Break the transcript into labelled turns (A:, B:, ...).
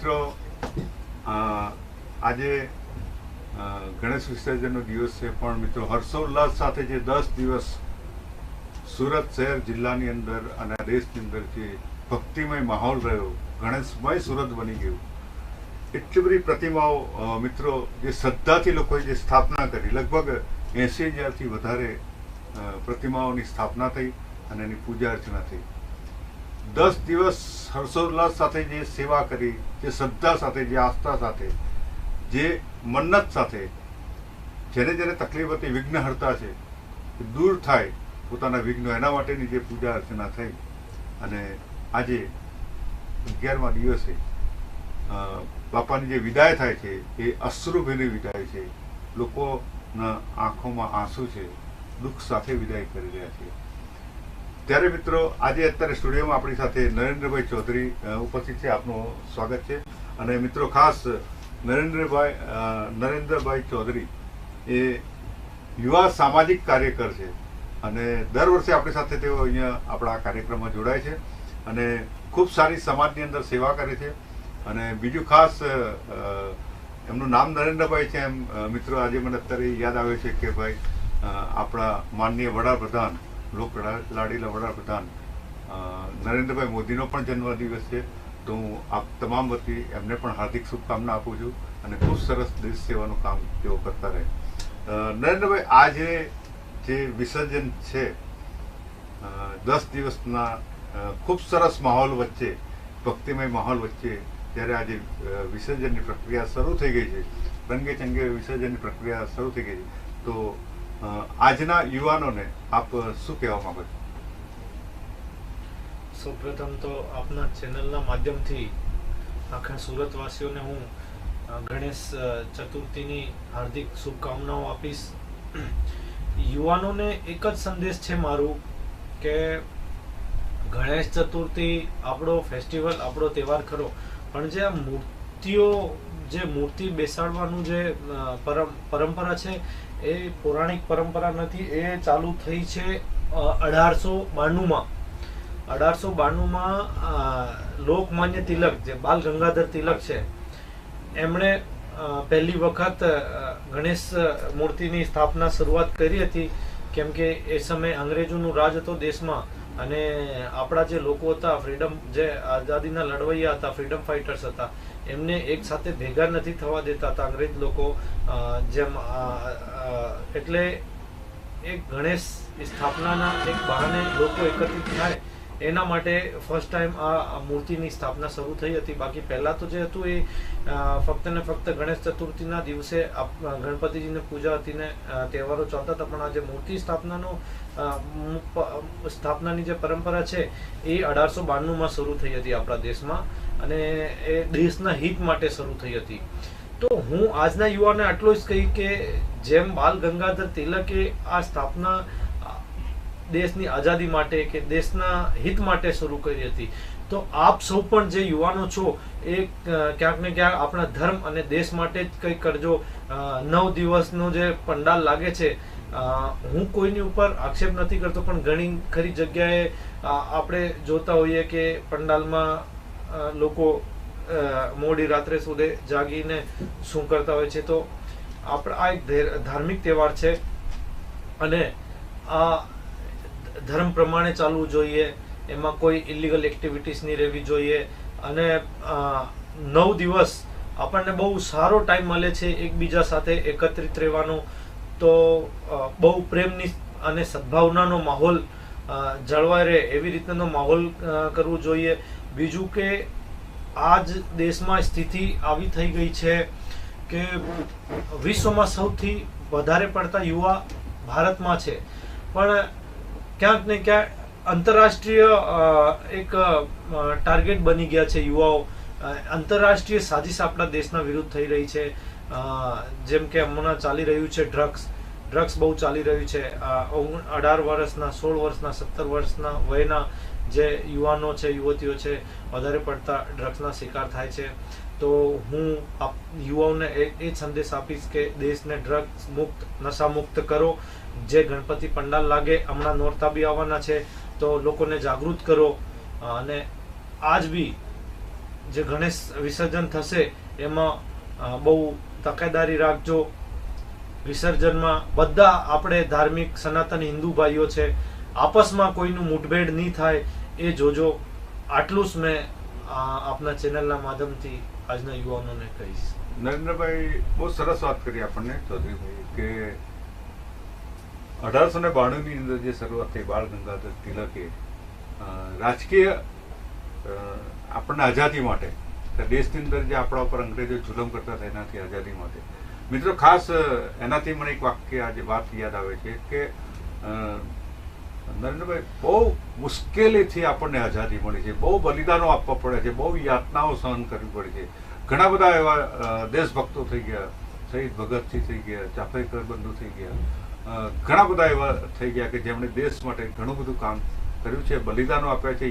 A: મિત્રો આજે ગણેશ વિસર્જનનો દિવસ છે, પણ મિત્રો હર્ષોલ્લાસ સાથે જે દસ દિવસ સુરત શહેર જિલ્લાની અંદર અને દેશની અંદર જે ભક્તિમય માહોલ રહ્યો, ગણેશમય સુરત બની ગયું. એટલી બધી પ્રતિમાઓ મિત્રો, જે શ્રદ્ધાથી લોકોએ જે સ્થાપના કરી, લગભગ એંસી હજારથી વધારે પ્રતિમાઓની સ્થાપના થઈ અને એની પૂજા અર્ચના થઈ. દસ દિવસ હર્ષોલ્લાસ સાથે જે સેવા કરી, જે શ્રદ્ધા સાથે, જે આસ્થા સાથે, જે મન્નત સાથે, જેને જેને તકલીફ હતી, વિઘ્નહર્તા છે દૂર થાય પોતાના વિઘ્નો. એના માટેની જે પૂજા અર્ચના થઈ અને આજે અગિયારમા દિવસે બાપાની જે વિદાય થાય છે, એ અશ્રુભીની વિદાય છે. લોકોના આંખોમાં આંસુ છે, દુઃખ સાથે વિદાય કરી રહ્યા છે. ત્યારે મિત્રો, આજે અત્યારે સ્ટુડિયોમાં આપણી સાથે નરેન્દ્રભાઈ ચૌધરી ઉપસ્થિત છે. આપનું સ્વાગત છે. અને મિત્રો, ખાસ નરેન્દ્રભાઈ નરેન્દ્રભાઈ ચૌધરી એ યુવા સામાજિક કાર્યકર છે. અને દર વર્ષે આપણી સાથે તેઓ અહીંયા આપણા કાર્યક્રમમાં જોડાય છે અને ખૂબ સારી સમાજની અંદર સેવા કરે છે. અને બીજું ખાસ એમનું નામ નરેન્દ્રભાઈ છે એમ મિત્રો, આજે મને અત્યારે યાદ આવે છે કે ભાઈ આપણા માનનીય વડાપ્રધાન લોક લાડીલા વડાપ્રધાન નરેન્દ્રભાઈ મોદીનો પણ જન્મદિવસ છે. તો હું આપ તમામ વતી એમને પણ હાર્દિક શુભકામના આપું છું અને ખૂબ સરસ દેશ સેવાનું કામ તેઓ કરતા રહે. નરેન્દ્રભાઈ, આજે જે વિસર્જન છે દસ દિવસના ખૂબ સરસ માહોલ વચ્ચે, ભક્તિમય માહોલ વચ્ચે જ્યારે આજે વિસર્જનની પ્રક્રિયા શરૂ થઈ ગઈ છે. રંગે ચંગે વિસર્જનની પ્રક્રિયા શરૂ થઈ ગઈ છે. તો આજના યુવાનોને આપ શું કહેવા માંગો છો?
B: સૌપ્રથમ તો આપના ચેનલના માધ્યમથી આખા સુરતવાસીઓને હું ગણેશ ચતુર્થીની હાર્દિક શુભકામનાઓ આપીશ. યુવાનોને એક જ સંદેશ છે મારું કે ગણેશ ચતુર્થી આપણો ફેસ્ટિવલ આપણો તહેવાર ખરો. પણ જે આ મૂર્તિઓ જે મૂર્તિ બેસાડવાનું જે પરંપરા છે, એ પૌરાણિક પરંપરા નથી, એ ચાલુ થઈ છે અઢારસો બાણુંમાં. અઢારસો બાણુંમાં લોકમાન્ય તિલક, જે બાલ ગંગાધર તિલક છે, એમણે પહેલી વખત ગણેશ મૂર્તિની સ્થાપના શરૂઆત કરી હતી, કેમ કે એ સમયે અંગ્રેજોનું રાજ હતો દેશમાં, અને આપણા જે લોકો હતા, ફ્રીડમ, જે આઝાદીના લડવૈયા હતા, ફ્રીડમ ફાઇટર્સ હતા એમને એક સાથે ભેગા નથી થવા દેતા હતા અંગ્રેજ લોકો જેમ એટલે એક ગણેશ સ્થાપનાના એક બહાને લોકો એકત્રિત થાય એના માટે ફર્સ્ટ ટાઈમ આ મૂર્તિની સ્થાપના શરૂ થઈ હતી. બાકી પહેલાં તો જે હતું એ ફક્ત ને ફક્ત ગણેશ ચતુર્થીના દિવસે ગણપતિજીને પૂજા હતી ને તહેવારો ચાલતા હતા. પણ આ જે મૂર્તિ સ્થાપનાનો સ્થાપનાની જે પરંપરા છે એ અઢારસો બાણુંમાં શરૂ થઈ હતી આપણા દેશમાં અને એ દેશના હિત માટે શરૂ થઈ હતી. તો હું આજના યુવાને આટલું જ કહી કે જેમ બાલ ગંગાધર તિલકે આ સ્થાપના દેશની આઝાદી માટે કે દેશના હિત માટે શરૂ કરી હતી. તો આપ સૌ પણ જે યુવાનો છો, એ ક્યાંક ને ક્યાંક આપણા ધર્મ અને દેશ માટે જ કંઈક કરજો. નવ દિવસનો જે પંડાલ લાગે છે હું કોઈની ઉપર આક્ષેપ નથી કરતો, પણ ઘણી ખરી જગ્યાએ આપણે જોતા હોઈએ કે પંડાલમાં લોકો મોડી રાત્રે સુધી જાગીને શું કરતા હોય છે. તો આપણે આ એક ધેર- ધાર્મિક તહેવાર છે. અને આ ધર્મ પ્રમાણે ચાલવું જોઈએ, એમાં કોઈ ઇલીગલ એક્ટિવિટીઝ નહીં રહેવી જોઈએ. અને નવ દિવસ આપણને બહુ સારો ટાઈમ મળે છે એકબીજા સાથે એકત્રિત રહેવાનો. તો બહુ પ્રેમની અને સદભાવનાનો માહોલ જળવાય રહે એવી રીતનો માહોલ કરવું જોઈએ. બીજું કે, આજ દેશમાં સ્થિતિ આવી થઈ ગઈ છે કે વિશ્વમાં સૌથી વધારે પડતા યુવા ભારતમાં છે. પણ ક્યાંક ને ક્યાંક આંતરરાષ્ટ્રીય એક ટાર્ગેટ બની ગયા છે યુવાઓ. આંતરરાષ્ટ્રીય સાજિશ આપણા દેશના વિરુદ્ધ થઈ રહી છે. જેમ કે હમણાં ચાલી રહ્યું છે ડ્રગ્સ. ડ્રગ્સ બહુ ચાલી રહ્યું છે. અઢાર વર્ષના, સોળ વર્ષના, સત્તર વર્ષના વયના જે યુવાનો છે, યુવતીઓ છે, વધારે પડતા ડ્રગ્સના શિકાર થાય છે. તો હું યુવાઓને એ જ સંદેશ આપીશ કે દેશને ડ્રગ્સ મુક્ત નશા મુક્ત કરો. જે ગણપતિ પંડાલ લાગે, હમણાં નોરતા બી આવવાના છે, તો લોકોને જાગૃત કરો. અને આજ બી જે ગણેશ વિસર્જન થશે, એમાં બહુ તકેદારી રાખજો. વિસર્જનમાં બધા આપણે ધાર્મિક સનાતન હિન્દુ ભાઈઓ છે, આપસમાં કોઈનું મુઠભેડ નહીં થાય, એ જોજો. આટલું જ મેં આપના ચેનલના માધ્યમથી આજના યુવાનોને કહીશ.
A: નરેન્દ્રભાઈ, બહુ સરસ વાત કરી આપણને, ચૌધરીભાઈ, કે અઢારસો ને બાણું ની અંદર જે શરૂઆત થઈ, બાળ ગંગાધર તિલકે રાજકીય આપણને આઝાદી માટે દેશની અંદર જે આપણા ઉપર અંગ્રેજો જુલમ કરતા હતા, એનાથી આઝાદી માટે. મિત્રો, ખાસ એનાથી મને એક વાક્ય આજે વાત યાદ આવે છે કે નરેન્દ્રભાઈ, બહુ મુશ્કેલીથી આપણને આઝાદી મળી છે, બહુ બલિદાનો આપવા પડે છે, બહુ યાતનાઓ સહન કરવી પડે છે. ઘણા બધા એવા દેશભક્તો થઈ ગયા, શહીદ ભગતસિંહ થઈ ગયા ચાફેકર બંધુ થઈ ગયા ઘણા બધા એવા થઈ ગયા કે જેમણે દેશ માટે ઘણું બધું કામ કર્યું છે, બલિદાનો આપ્યા છે